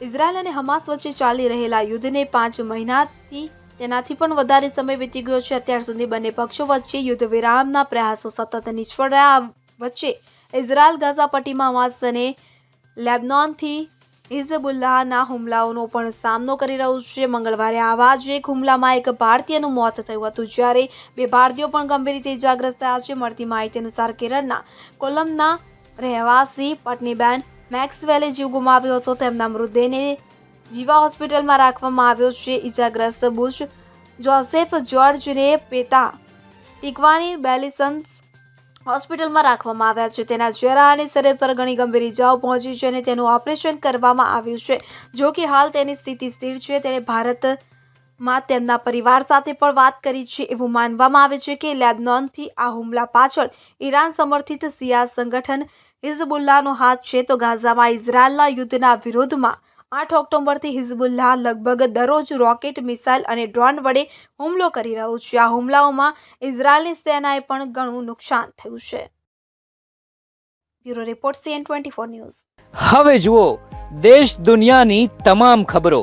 Israel અને Hamas વચ્ચે ચાલી રહેલા યુદ્ધને પાંચ મહિનાથી તેનાથી પણ વધારે સમય વીતી ગયો છે. અત્યાર સુધી બંને પક્ષો વચ્ચે યુદ્ધ વિરામના પ્રયાસો સતત નિષ્ફળ રહ્યા વચ્ચે ઇઝરાયલ ગાઝા પટ્ટીમાં હમાસ અને લેબનોનથી હિઝબુલ્લાહના હુમલાઓનો પણ સામનો કરી રહ્યું છે. મંગળવારે આવા જ એક હુમલામાં એક ભારતીયનું મોત થયું હતું, જ્યારે બે ભારતીયો પણ ગંભીર રીતે ઇજાગ્રસ્ત થયા છે. મળતી માહિતી અનુસાર કેરળના કોલમના રહેવાસી પટનીબેન મેક્સવેલે જીવ ગુમાવ્યો હતો, તેમના મૃતદેહને જીવા હોસ્પિટલમાં રાખવામાં આવ્યો છે ઇજાગ્રસ્ત બુશ જોસેફ જ્યોર્જને પેતા ટીકવાની બેલિસન્સ હોસ્પિટલમાં રાખવામાં આવ્યા છે. તેના ચહેરા અને શરીર પર ઘણી ગંભીર ઇજાઓ પહોંચી છે અને તેનું ઓપરેશન કરવામાં આવ્યું છે. જો કે હાલ તેની સ્થિતિ સ્થિર છે. તેણે ભારતમાં તેમના પરિવાર સાથે પણ વાત કરી છે એવું માનવામાં આવે છે કે લેબનોનથી આ હુમલા પાછળ ઈરાન સમર્થિત સિયા સંગઠન હિઝબુલ્લાહનો હાથ છે. તો ગાઝામાં ઇઝરાયલના યુદ્ધના વિરોધમાં આઠ ઓક્ટોબરથી હિઝબુલ્લાહ લગભગ દરરોજ રોકેટ મિસાઇલ અને ડ્રોન વડે હુમલો કરી રહ્યો છે. આ હુમલાઓમાં ઇઝરાયલની સેનાએ પણ ઘણું નુકસાન થયું છે. Bureau report CN twenty news. હવે જુઓ, દેશ દુનિયાની તમામ ખબરો.